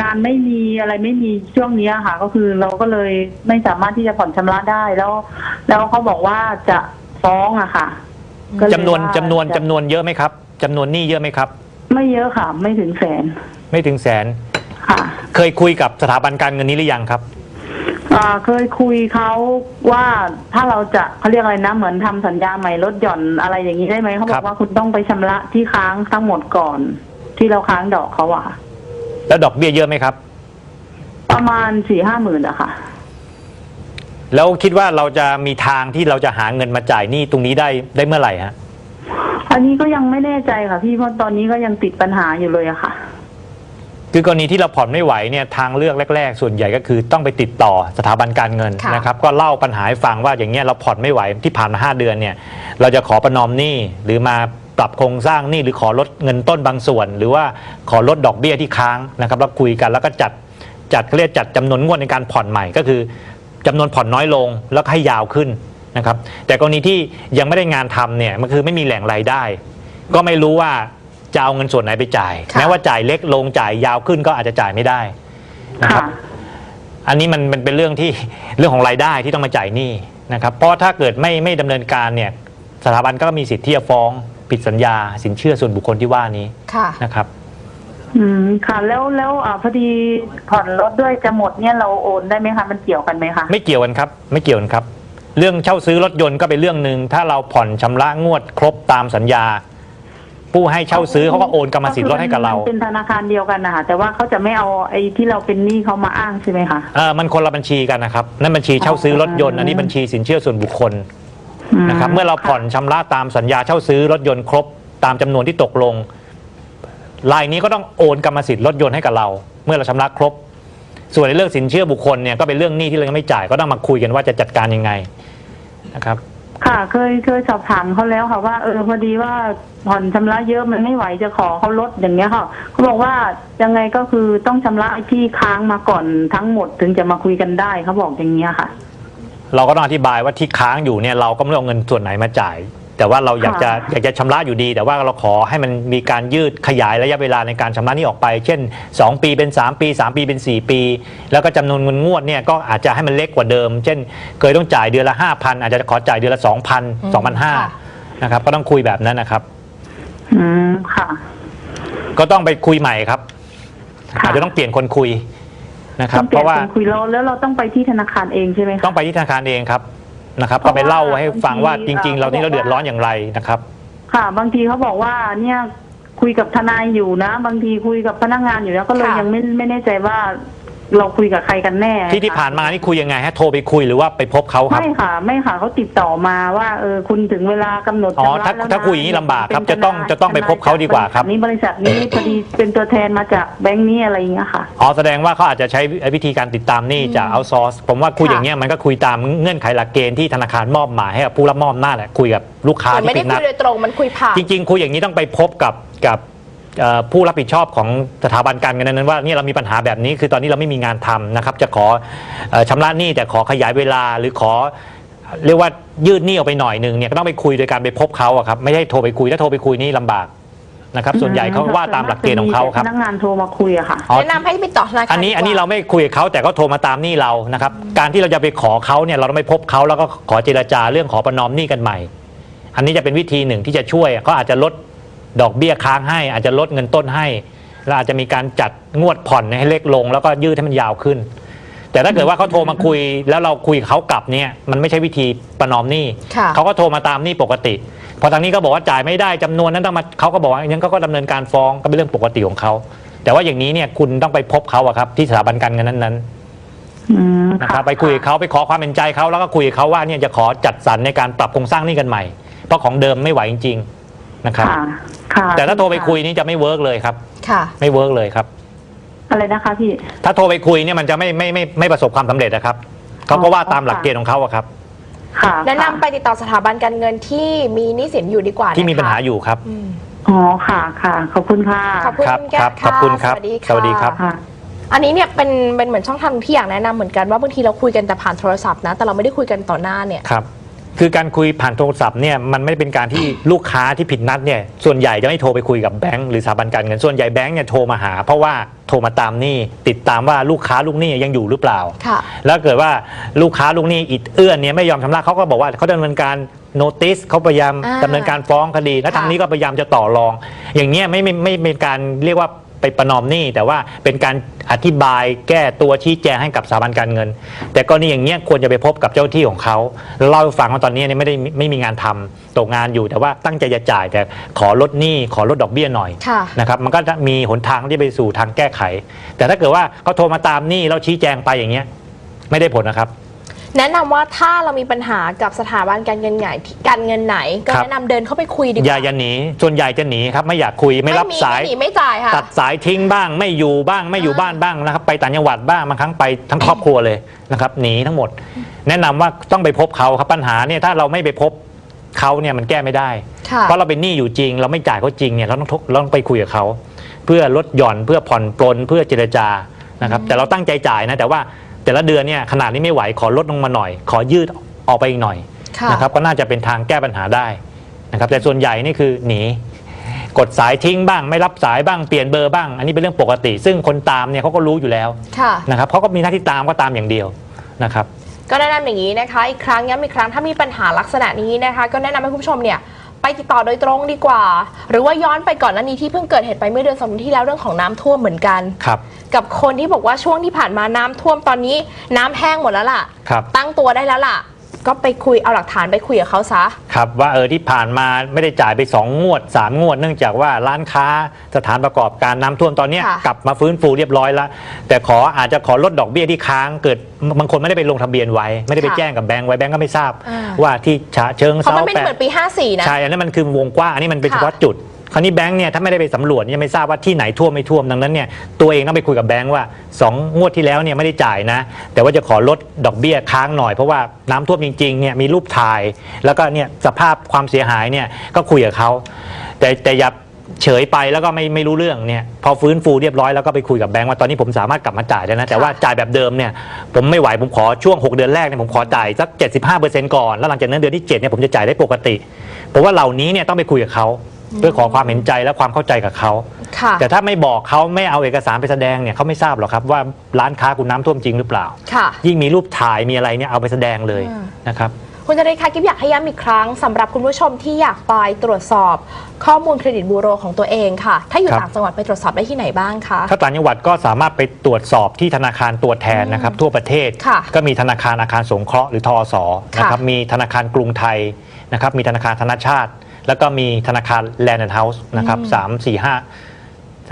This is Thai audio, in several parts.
งานไม่มีอะไรไม่มีช่วงเนี้ยค่ะ ก็คือเราก็เลยไม่สามารถที่จะผ่อนชำระได้แล้ว แล้วเขาบอกว่าจะฟ้องอะค่ะก็เลยจำนวนาจำนวนจะจำนวนเยอะไหมครับจำนวนหนี้เยอะไหมครับ ไม่เยอะค่ะ ไม่ถึงแสนไม่ถึงแสน ค่ะเคยคุยกับสถาบันการเงินนี้หรือยังครับ อ่าเคยคุยเขาว่าถ้าเราจะเขาเรียกอะไรนะเหมือนทำสัญญาใหม่ลดหย่อนอะไรอย่างนี้ได้ไหมเขาบครัอบกว่าคุณต้องไปชำระที่ค้างทั้งหมดก่อน ที่เราค้างดอกเขาอะค่ะ แล้วดอกเบี้ยเยอะไหมครับ ประมาณสี่ห้าหมื่นอะค่ะ แล้วคิดว่าเราจะมีทางที่เราจะหาเงินมาจ่ายหนี้ตรงนี้ได้ได้เมื่อไหร่ฮะอันนี้ก็ยังไม่แน่ใจค่ะ พี่เพราะตอนนี้ก็ยังติดปัญหาอยู่เลยอะค่ะ คือกรณีที่เราผ่อนไม่ไหวเนี่ยทางเลือกแรก ๆ ส่วนใหญ่ก็คือต้องไปติดต่อสถาบันการเงินค่ะ นะครับ ก็เล่าปัญหาให้ฟังว่าอย่างเงี้ยเราผ่อนไม่ไหวที่ผ่านมาห้าเดือนเนี่ย เราจะขอประนอมหนี้หรือมา ปรับโครงสร้างหนี้หรือขอลดเงินต้นบางส่วน หรือว่าขอลดดอกเบี้ยที่ค้างนะครับแล้วคุยกันแล้วก็จัดจัดเขาเรียกจัดจำนวนงวดในการผ่อนใหม่ก็คือจำนวนผ่อนน้อยลงแล้วก็ให้ยาวขึ้นนะครับแต่กรณีที่ยังไม่ได้งานทำเนี่ยมันคือไม่มีแหล่งรายได้ ก็ไม่รู้ว่าจะเอาเงินส่วนไหนไปจ่ายค่ะ แม้ว่าจ่ายเล็กลงจ่ายยาวขึ้นก็อาจจะจ่ายไม่ได้นะครับค่ะอันนี้มันมันเป็นเรื่องที่ เรื่องของรายได้ที่ต้องมาจ่ายหนี้นะครับ เพราะถ้าเกิดไม่ไม่ดำเนินการเนี่ยสถาบันก็มีสิทธิ์ที่จะฟ้อง ผิดสัญญาสินเชื่อส่วนบุคคลที่ว่านี้ค่ะ นะครับ อืมค่ะ แล้วแล้วอ่าพอดีผ่อนรถด้วยจะหมดเนี่ยเราโอนได้ไหมคะมันเกี่ยวกันไหมคะไม่เกี่ยวกันครับ ไม่เกี่ยวกันครับ เรื่องเช่าซื้อรถยนต์ก็เป็นเรื่องหนึ่งถ้าเราผ่อนชำระงวดครบตามสัญญา ผู้ให้เช่าซื้อเขาก็โอนกรรมสิทธิ์รถให้กับเรามันเป็นธนาคารเดียวกันนะคะแต่ว่าเขาจะไม่เอาไอ้ที่เราเป็นหนี้เขามาอ้างใช่ไหมคะ เออมันคนละบัญชีกันนะครับนั่นบัญชีเช่าซื้อรถยนต์อันนี้บัญชีสินเชื่อส่วนบุคคล นะครับเมื่อเราผ่อนชำระตามสัญญาเช่าซื้อรถยนต์ครบตามจำนวนที่ตกลงรายนี้ก็ต้องโอนกรรมสิทธิ์รถยนต์ให้กับเรา เมื่อเราชำระครบ ส่วนในเรื่องสินเชื่อบุคคลเนี่ยก็เป็นเรื่องหนี้ที่เรายังไม่จ่ายก็ต้องมาคุยกันว่าจะจัดการยังไงนะครับ ค่ะเคยเคยสอบถามเขาแล้วค่ะว่าเออพอดีว่าผ่อนชำระเยอะมันไม่ไหวจะขอเขาลดอย่างเงี้ยค่ะเขาบอกว่ายังไงก็คือต้องชำระไอ้ที่ค้างมาก่อนทั้งหมดถึงจะมาคุยกันได้เขาบอกอย่างเงี้ยค่ะ เราก็ต้องอธิบายว่าที่ค้างอยู่เนี่ยเราก็ไม่ได้เอาเงินส่วนไหนมาจ่าย แต่ว่าเราอยากจะค่ะอยากจะชำระอยู่ดี แต่ว่าเราขอให้มันมีการยืดขยายระยะเวลาในการชำระหนี้ออกไป เช่น 2 ปีเป็น 3 ปี 3 ปีเป็น 4 ปี แล้วก็จำนวนเงินงวดเนี่ยก็อาจจะให้มันเล็กกว่าเดิม เช่น เคยต้องจ่ายเดือนละ 5,000 อาจจะขอจ่ายเดือนละ 2,000ค่ะ2,500นะครับก็ต้องคุยแบบนั้นนะครับ อืมค่ะ ก็ต้องไปคุยใหม่ครับ ค่ะ อาจจะต้องเปลี่ยนคนคุย นะครับต้องเพเปลี่ยนราะว่าคนคุยแล้วแล้วเราต้องไปที่ธนาคารเองใช่ไหมคะ ต้องไปที่ธนาคารเองครับนะครับเพก็ราะไปเล่าว่าให้ฟังว่าบางจทีริงๆเอ่อเรานี่เขาเราบอกว่าเดือดร้อนอย่างไรนะครับ ค่ะ บางทีเขาบอกว่าเนี่ยคุยกับทนายอยู่นะ บางทีคุยกับพนักงานอยู่แล้วก็เลยค่ะยังไม่ไม่แน่ใจว่า เราคุยกับใครกันแน่ที่ที่ผ่านมานี่คุยยังไงฮะโทรไปคุยหรือว่าไปพบเขาครับ ไม่ค่ะ ไม่ค่ะเขาติดต่อมาว่าเออคุณถึงเวลากำหนดอ๋อชำระถ้าแล้วนะถ้าคุยอย่างนี้ลำบากครับเป็นจะต้องทนายจะต้องไปพบเขาดีกว่าครับทนยจนี้บริษัทนี้พอดีเป็นตัวแทนมาจากแบงค์นี้อะไรอย่างเงี้ยค่ะ อ๋อแสดงว่าเขาอาจจะใช้วิธีการติดตามหนี่จากเอาซอร์สผมว่าคุยค่ะ อย่างเงี้ยมันก็คุยตามเงื่อนไขหลักเกณฑ์ที่ธนาคารมอบหมายให้กับผู้รับมอบหน้าจแหละคุยกับลูกค้ามันไม่ที่ได้เป็นนัดคุยโดยตรงมันคุยผ่าน จริงๆคุยอย่างนี้ต้องไปพบกับกับ เอ่อผู้รับผิดชอบของสถาบันการเงินนั้นๆว่าเนี่ยเรามีปัญหาแบบนี้คือตอนนี้เราไม่มีงานทำนะครับ จะขอเอ่อชำระหนี้แต่ขอขยายเวลาหรือขอ เรียกว่ายืดหนี้ออกไปหน่อยหนึ่งเนี่ยก็ต้องไปคุยโดยการไปพบเขาอะครับไม่ใช่โทรไปคุยถ้าโทรไปคุยนี่ลำบากนะครับ ส่วนใหญ่เขาว่าตามหลักเกณฑ์ของเขาครับ พนักงานโทรมาคุยอะค่ะ อ๋อ แนะนำให้ไปต่อธนาคารอันนี้ดีกว่อันนี้เราไม่คุยกับเขาแต่ก็โทรมาตามหนี้เรานะครับ การที่เราจะไปขอเขาเนี่ยเราต้องไปพบเขาแล้วก็ขอเจรจาเรื่องขอประนอมหนี้กันใหม่ อันนี้จะเป็นวิธีหนึ่งที่จะช่วยเขาอาจจะลด ดอกเบี้ยค้างให้ อาจจะลดเงินต้นให้แล้วอาจจะมีการจัดงวดผ่อนให้เล็กลง แล้วก็ยืดให้มันยาวขึ้น แต่ถ้าเกิดว่าเขาโทรมาคุยแล้วเราคุยกับเขากลับเนี่ยมันไม่ใช่วิธีประนอมหนี้ค่ะเขาก็โทรมาตามหนี้ปกติ พอทางนี้ก็บอกว่าจ่ายไม่ได้จำนวนนั้นต้องมาเขาก็บอกว่าอย่างนั้นเขาก็ดำเนินการฟ้องก็เป็นเรื่องปกติของเขาแต่ว่าอย่างนี้เนี่ยคุณต้องไปพบเขาอะครับที่สถาบันการเงินนั้นอืมๆนะครับไปคุยกับเขาไปขอความเป็นใจเขาแล้วก็คุยกับเขาว่าเนี่ยจะขอจัดสรรในการปรับโครงสร้างหนี้กันใหม่ เพราะของเดิมไม่ไหวจริงๆนะครับ ค่ะ ค่ะแต่ถ้าโทรไปคุยนี่จะไม่เวิร์กเลยครับ ค่ะ ไม่เวิร์กเลยครับ อะไรนะคะพี่ ถ้าโทรไปคุยเนี่ยมันจะไม่ไม่ไม่ไม่ประสบความสำเร็จนะครับเขาก็ว่าตามหลักเกณฑ์ของเขาอะครับ ค่ะแนะนำไปติดต่อสถาบันการเงินที่มีหนี้สินอยู่ดีกว่าที่มีปัญหานะคะอยู่ครับ อืมอ๋อค่ะค่ะ ขอบคุณค่ะ ขอบคุณครับคุณแก้ครัวบค่ะขอบคุณครับสวัสดีสวัสดีครับ ค่ะ อันนี้เนี่ยเป็นเป็นเหมือนช่องทางที่อยากแนะนำเหมือนกันว่าบางทีเราคุยกันแต่ผ่านโทรศัพท์นะ แต่เราไม่ได้คุยกันต่อหน้าเนี่ย ครับ คือการคุยผ่านโทรศัพท์เนี่ยมันไม่ได้เป็นการที่ ลูกค้าที่ผิดนัดเนี่ยส่วนใหญ่จะไม่โทรไปคุยกับแบงก์หรือสถาบันการเงินส่วนใหญ่แบงก์เนี่ยโทรมาหา เพราะว่าโทรมาตามหนี้ติดตามว่าลูกค้าลูกหนี้ยังอยู่หรือเปล่า ค่ะ แล้วเกิดว่าลูกค้าลูกหนี้อิดเอื้อนเนี่ยไม่ยอมชำระเขาก็บอกว่าเขาดำเนินการโนติสเขาพยายามอ่าดำเนินการฟ้องคดี และค่ะ ทางนี้ก็พยายามจะต่อรอง อย่างเงี้ยไม่ไม่ไม่ไม่เป็นการเรียกว่า ไปประนอมหนี้ แต่ว่าเป็นการอธิบายแก้ตัวชี้แจงให้กับสถาบันการเงิน แต่กรณีอย่างเงี้ยควรจะไปพบกับเจ้าที่ของเขาแล้วเล่าให้ฟังว่าตอนนี้เนี่ยไม่ได้ไม่มีงานทำตกงานอยู่แต่ว่าตั้งใจจะจ่ายแต่ขอลดหนี้ขอลดดอกเบี้ยหน่อยค่ะนะครับมันก็จะมีหนทางที่ไปสู่ทางแก้ไข แต่ถ้าเกิดว่าเขาโทรมาตามหนี้แล้วชี้แจงไปอย่างเงี้ยไม่ได้ผลนะครับ แนะนำว่าถ้าเรามีปัญหากับสถาบันการเงินไหนการเงินไหน ก็ครับ แนะนำเดินเข้าไปคุยดีกอย่าว่าอย่าหนีส่วนใหญ่จะหนีครับไม่อยากคุยไม่รับมีสาย ไม่หนีไม่จ่ายค่ะ ตัดสายทิ้งบ้างไม่อยู่บ้างไม่อยู่อ่าบ้านบ้างนะครับไปต่างจังหวัดบ้างบางครั้งไปทั้งครอบครัวเลยนะครับหนีทั้งหมด แนะนำว่าต้องไปพบเขาครับปัญหาเนี่ยถ้าเราไม่ไปพบเขาเนี่ยมันแก้ไม่ได้ ค่ะ เพราะเราเป็นหนี้อยู่จริง เราไม่จ่ายเขาจริงเนี่ยเราต้องทเราต้องไปคุยกับเขา เพื่อลดหย่อนเพื่อผ่อนปลนเพื่อเจรจานะครับแต่เราตั้งใจจ่ายนะแต่ว่า แต่ละเดือนเนี่ยขนาดนี้ไม่ไหวขอลดลงมาหน่อย ขอยืดออกไปอีกหน่อยค่ะนะครับก็น่าจะเป็นทางแก้ปัญหาได้นะครับแต่ส่วนใหญ่นี่คือหนีกดสายทิ้งบ้างไม่รับสายบ้างเปลี่ยนเบอร์บ้าง อันนี้เป็นเรื่องปกติ ซึ่งคนตามเนี่ยเขาก็รู้อยู่แล้วค่ะนะครับเขาก็มีหน้าที่ตามก็ตามอย่างเดียวนะครับก็แนะนำอย่างนี้นะคะ อีกครั้งย้ำอีกครั้งถ้ามีปัญหาลักษณะนี้นะคะ ก็แนะนำให้คุณผู้ชมเนี่ย ไปติดต่อโดยตรงดีกว่า หรือว่าย้อนไปก่อนหน้านี้ที่เพิ่งเกิดเหตุไปเมื่อเดือนสองเดือนที่แล้วเรื่องของน้ำท่วมเหมือนกัน ครับ กับคนที่บอกว่าช่วงที่ผ่านมาน้ำท่วมตอนนี้ น้ำแห้งหมดแล้วล่ะ ครับ ตั้งตัวได้แล้วล่ะ ก็ไปคุยเอาหลักฐานไปคุยกับเขาซะ ครับว่าเออที่ผ่านมาไม่ได้จ่ายไป 2 งวด 3 งวด เนื่องจากว่าร้านค้าสถานประกอบการน้ำท่วมตอนเนี้ยค่ะ กลับมาฟื้นฟูเรียบร้อยแล้ว แต่ขออาจจะขอลดดอกเบี้ยที่ค้างเกิดบางคนไม่ได้ไปลงทะเบียนไว้ ไม่ได้ไปแจ้งกับแบงก์ไว้แบงก์ก็ไม่ทราบอ่าว่าที่ฉะเชิงเพราะเซามันไม่แปเหมือนปี 54 นะ ใช่อันนั้นมันคือวงกว้างอันนี้มันเป็นค่ะเฉพาะจุด คราวนี้แบงค์เนี่ยถ้าไม่ได้ไปสำรวจเนี่ยไม่ทราบว่าที่ไหนท่วมไม่ท่วมดังนั้นเนี่ยตัวเองต้องไปคุยกับแบงค์ว่า 2 งวดที่แล้วเนี่ยไม่ได้จ่ายนะ แต่ว่าจะขอลดดอกเบี้ยค้างหน่อยเพราะว่าน้ำท่วมจริงๆเนี่ยมีรูปถ่าย แล้วก็เนี่ยสภาพความเสียหายเนี่ยก็คุยกับเขาแต่แต่อย่าเฉยไปแล้วก็ไม่ไม่รู้เรื่องเนี่ยพอฟื้นฟูเรียบร้อยแล้วก็ไปคุยกับแบงค์ว่าตอนนี้ผมสามารถกลับมาจ่ายได้นะ แต่ว่าจ่ายแบบเดิมเนี่ยผมไม่ไหวผมขอช่วง 6 เดือนแรกเนี่ยผมขอจ่ายสัก 75%ก่อน แล้วหลังจากนั้นเดือนที่7เนี่ยผมจะจ่ายได้ปกติผมว่าเหล่านี้เนี่ยต้องไปคุยกับเขา เพื่อขอความเห็นใจและความเข้าใจกับเขา ค่ะแต่ถ้าไม่บอกเขาไม่เอาเอกสารไปแสดงเนี่ยเขาไม่ทราบหรอกครับว่าร้านค้าคุณน้ำท่วมจริงหรือเปล่า ค่ะ ยิ่งมีรูปถ่ายมีอะไรเนี่ยเอาไปแสดงเลยอืม นะครับ คุณจริยคะกิฟอยากให้ย้ำอีกครั้งสำหรับคุณผู้ชมที่อยากไปตรวจสอบข้อมูลเครดิตบูโรของตัวเองค่ะ ถ้าอยู่ครับ ต่างจังหวัดไปตรวจสอบได้ที่ไหนบ้างคะ ถ้าต่างจังหวัดก็สามารถไปตรวจสอบที่ธนาคารตัวแทนนะครับ ทั่วประเทศ ค่ะก็มีธนาคารอาคารสงเคราะห์หรือทอสนะครับมีธนาคารกรุงไทยนะครับมีธนาคารธนชาติ แล้วก็มีธนาคารแลนด์เฮาส์นะครับสามสี่ห้า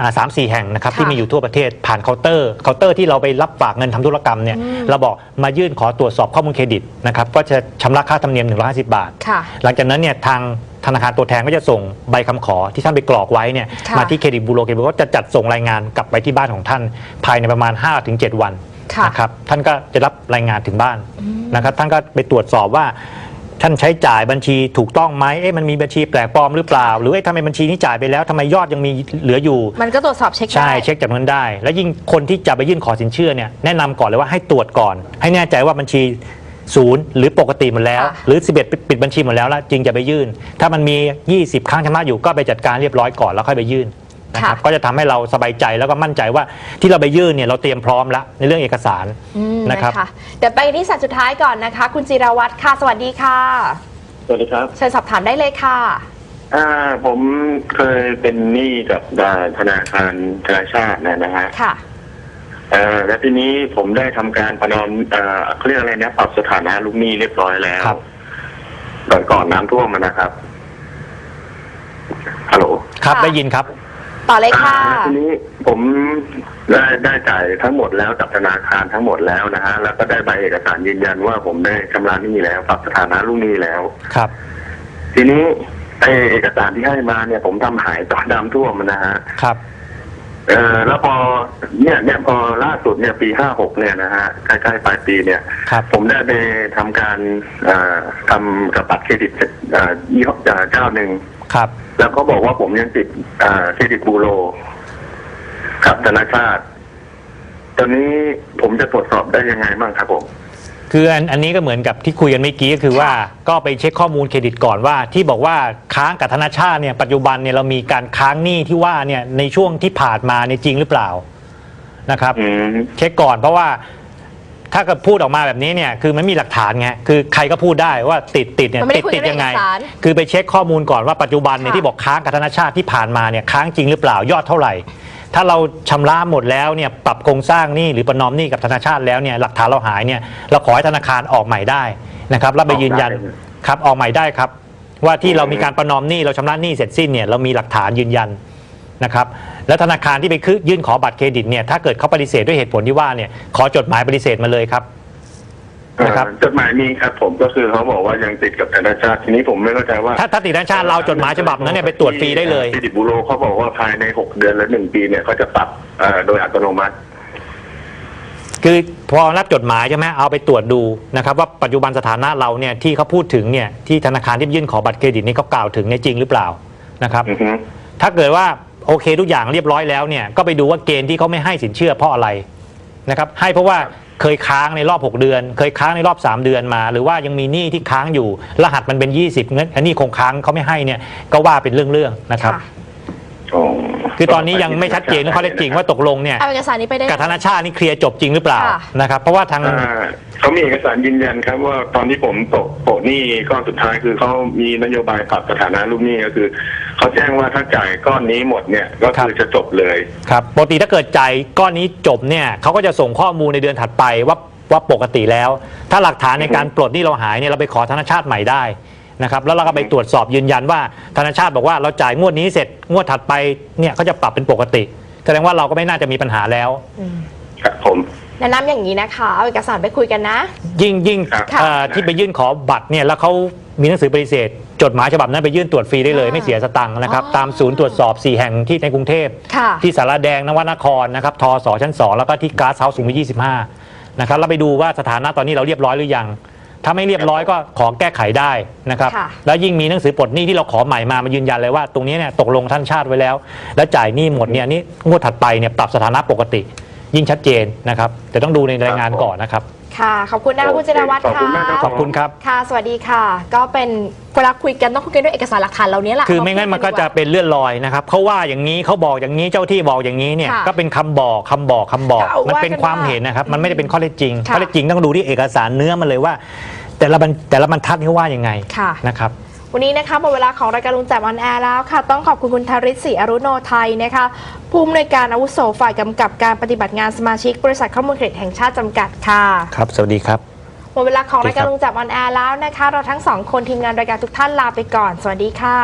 อ่าสามสี่แห่งนะครับค่ะที่มีอยู่ทั่วประเทศผ่านเคาน์เตอร์เคาน์เตอร์ที่เราไปรับฝากเงินทำธุรกรรมเนี่ยอืมเราบอกมายื่นขอตรวจสอบข้อมูลเครดิตนะครับก็จะชำระค่าธรรมเนียม 150 บาทค่ะหลังจากนั้นเนี่ยทางธนาคารตัวแทนก็จะส่งใบคำขอที่ท่านไปกรอกไว้เนี่ยค่ะมาที่เครดิตบูโรเครดิตบูโรก็จะจัดส่งรายงานกลับไปที่บ้านของท่านภายในประมาณ 5-7 วันค่ะนะครับท่านก็จะรับรายงานถึงบ้านนะครับท่านก็ไปตรวจสอบว่า ท่านใช้จ่ายบัญชีถูกต้องไหมเอ๊ะมันมีบัญชีแปลกปลอมหรือเปล่า หรือว่าทำไมบัญชีนี้จ่ายไปแล้วทำไมยอดยังมีเหลืออยู่ มันก็ตรวจสอบเช็คใช่ได้เช็คจากนั้นได้ แล้วยิ่งคนที่จะไปยื่นขอสินเชื่อเนี่ยแนะนำก่อนเลยว่าให้ตรวจก่อน ให้แน่ใจว่าบัญชีศูนย์หรือปกติหมดแล้ว ค่ะ หรือ 11 ปิดปิดบัญชีหมดแล้วแล้วจึงจะไปยื่น ถ้ามันมี 20 ครั้งชำระอยู่ก็ไปจัดการเรียบร้อยก่อนแล้วค่อยไปยื่น นะครับก็จะทำให้เราสบายใจแล้วก็มั่นใจว่าที่เราไปยื่นเนี่ยเราเตรียมพร้อมแล้วในเรื่องเอกสารอืมนะครับเดี๋ยวไปที่สายสุดท้ายก่อนนะคะ คุณจิรวัตรค่ะ สวัสดีค่ะ สวัสดีครับเชิญสอบถามได้เลยค่ะอ่าผมเคยเป็นหนี้กับอ่าธนาคารธนาชาตินะนะฮะค่ะเอ่อและทีนี้ผมได้ทำการประนอมเอ่อเขาเรียกอะไรนะปรับสถานะลูกหนี้เรียบร้อยแล้วครับก่อนก่อนน้ำท่วมอะนะครับฮัลโหลครับค่ะได้ยินครับ ต่อเลยค่ะ อ่าทีนี้ผมได้ได้จ่ายทั้งหมดแล้วกับธนาคารทั้งหมดแล้วนะฮะแล้วก็ได้ใบเอกสารยืนยันว่าผมได้ชำระหนี้แล้วปรับสถานะลูกหนี้แล้ว ครับ ทีนี้ไอเอกสารที่ให้มาเนี่ยผมทำหายตอนน้ำท่วมนะฮะครับ เออแล้วพอเนี่ยเนี่ยพอล่าสุดเนี่ยปีห้าหกเนี่ยนะฮะใกล้ๆปลายปีเนี่ย ครับ ผมได้ไปทำการเอ่อทำกับบัตรเครดิตเอ่อยี่ห้อเอ่อเจ้าหนึ่ง ครับ แล้วเขาบอกว่าผมยังติดเอ่อเครดิตบูโรกับธนาคารตอนนี้ผมจะตรวจสอบได้ยังไงบ้างครับผมคืออันอันนี้ก็เหมือนกับที่คุยกันเมื่อกี้ก็คือว่าก็ไปเช็คข้อมูลเครดิตก่อนว่า ที่บอกว่าค้างกับธนาชาติเนี่ยปัจจุบันเนี่ยเรามีการค้างหนี้ที่ว่าเนี่ยในช่วงที่ผ่านมาเนี่ยจริงหรือเปล่านะครับอืมเช็คก่อนเพราะว่า ถ้าเกิดพูดออกมาแบบนี้เนี่ยคือมันมีหลักฐานไงคือใครก็พูดได้ว่าติดติดเนี่ยมันไม่ได้ติดคุยติดกันยังไงในเอกสารคือไปเช็คข้อมูลก่อนว่าปัจจุบันเนี่ยค่ะ ที่บอกค้างกับธนาชาติที่ผ่านมาเนี่ยค้างจริงหรือเปล่ายอดเท่าไหร่ ถ้าเราชำระหมดแล้วเนี่ยปรับโครงสร้างหนี้หรือประนอมหนี้กับธนาชาติแล้วเนี่ยหลักฐานเราหายเนี่ยเราขอให้ธนาคารออกใหม่ได้นะครับแล้วไปยืนยันออกได้ครับออกใหม่ได้ครับ ว่าที่เรามีการประนอมหนี้เราชำระหนี้เสร็จสิ้นเนี่ยเรามีหลักฐานยืนยัน นะครับแล้วธนาคารที่ไปคือยื่นขอบัตรเครดิตเนี่ยถ้าเกิดเขาปฏิเสธด้วยเหตุผลที่ว่าเนี่ยขอจดหมายปฏิเสธมาเลยครับนะครับเอ่อจดหมายมีครับผมก็คือเขาบอกว่ายังติดกับธนาชาติทีนี้ผมไม่เข้าใจว่า ถ้าถ้าติดธนาชาติเราจดหมายฉบับนั้นเนี่ยไปตรวจฟรีได้เลยเครดิตบูโรเขาบอกว่าภายในหกเดือนและหนึ่งปีเนี่ยเขาจะปรับเอ่อโดยอัตโนมัติ คือพอรับจดหมายใช่ไหมเอาไปตรวจดูนะครับ ว่าปัจจุบันสถานะเราเนี่ยที่เขาพูดถึงเนี่ยที่ธนาคารที่ยื่นขอบัตรเครดิตนี่เขากล่าวถึงเนี่ยจริงหรือเปล่านะครับอือฮึถ้าเกิดว่า โอเคทุกอย่างเรียบร้อยแล้วเนี่ยก็ไปดูว่าเกณฑ์ที่เขาไม่ให้สินเชื่อเพราะอะไรนะครับให้เพราะว่าเคยค้างในรอบ 6 เดือน เคยค้างในรอบ 3 เดือนมา หรือว่ายังมีหนี้ที่ค้างอยู่รหัสมันเป็น 20เงินอันนี้คงค้างเขาไม่ให้เนี่ยก็ว่าเป็นเรื่องๆนะครับ ค่ะอ๋อคือตอนนี้ยังไม่ชัดเจนเรื่องข้อเท็จจริงว่าตกลงเนี่ยเอาเอกสารนี้ไปได้กับธนาชาตินี่เคลียร์จบจริงหรือเปล่าค่ะ นะครับเพราะว่าทาง อ่าเขามีเอกสารยืนยันครับ ว่าตอนที่ผมตกโปะหนี้ก้อนสุดท้ายคือเขามีนโยบายปรับสถานะลูกหนี้ก็คือเขาแจ้งว่าถ้าจ่ายก้อนนี้หมดเนี่ยก็คือจะจบเลย ครับปกติถ้าเกิดจ่ายก้อนนี้จบเนี่ยเขาก็จะส่งข้อมูลในเดือนถัดไปว่าว่าปกติแล้ว ถ้าหลักฐานในการปลดหนี้เราหายเนี่ยเราไปขอธนาชาติใหม่ได้ นะครับแล้วเราก็ไปตรวจสอบยืนยันว่าธนาชาติบอกว่าเราจ่ายงวดนี้เสร็จงวดถัดไปเนี่ยเขาจะปรับเป็นปกติ แสดงว่าเราก็ไม่น่าจะมีปัญหาแล้วอืมครับผม แนะนำอย่างนี้นะคะ เอาเอกสารไปคุยกันนะ ยิ่งยิ่งครับเอ่อที่ไปยื่นขอบัตรเนี่ยแล้วเขามีหนังสือปฏิเสธ จดหมายฉบับนั้นไปยื่นตรวจฟรีได้เลยอ่าไม่เสียสตังค์นะครับ อ๋อ ตามศูนย์ตรวจสอบ 4 แห่งที่ในกรุงเทพ ค่ะ ที่สารแดงนวนครนะครับทสชั้น 2 แล้วก็ที่ก๊าซเฮาส์สุขุมวิท25 นะครับเราไปดูว่าสถานะตอนนี้เราเรียบร้อยหรือยัง ถ้าไม่เรียบร้อยก็ขอแก้ไขได้นะครับค่ะ แล้วยิ่งมีหนังสือปลดหนี้ที่เราขอใหม่มามายืนยันเลยว่าตรงนี้เนี่ยตกลงท่านชาติไว้แล้ว แล้วจ่ายหนี้หมดเนี่ยนี่งวดถัดไปเนี่ยปรับสถานะปกติ ยิ่งชัดเจนนะครับ แต่ต้องดูในรายงานก่อนนะครับ ค่ะ ขอบคุณนะคะคุณจิรวัตรขอบคุณค่ะมากครับขอบคุณครับ ค่ะ สวัสดีค่ะ ก็เป็นเวลาคุยกันต้องคุยกันด้วยเอกสารหลักฐานเหล่านี้แหละคือไม่งั้นมันก็จะเป็นเลื่อนลอยนะครับเขาว่าอย่างนี้เขาบอกอย่างนี้เจ้าที่บอกอย่างนี้เนี่ยค่ะก็เป็นคำบอกคำบอกคำบอกก็เอามันว่าเป็นกันความว่าเห็นนะครับ มันไม่ได้เป็นข้อเท็จจริงค่ะข้อเท็จจริงต้องดูที่เอกสารเนื้อมันเลยว่า แต่ละบรรแต่ละบรรทัดเขาว่ายังไงค่ะนะครับ วันนี้นะคะหมดเวลาของรายการลุงแจ่มออนแอร์แล้วค่ะ ต้องขอบคุณคุณธริศศรีอรุโนไทยนะคะผู้อำนวยการอาวุโสฝ่ายกำกับการปฏิบัติงานสมาชิก บริษัทข้อมูลเครดิตแห่งชาติจำกัดค่ะครับ สวัสดีครับ หมดเวลาของรายการสวัสดีครับลุงแจ่มออนแอร์แล้วนะคะ เราทั้งสองคนทีมงานรายการทุกท่านลาไปก่อน สวัสดีค่ะ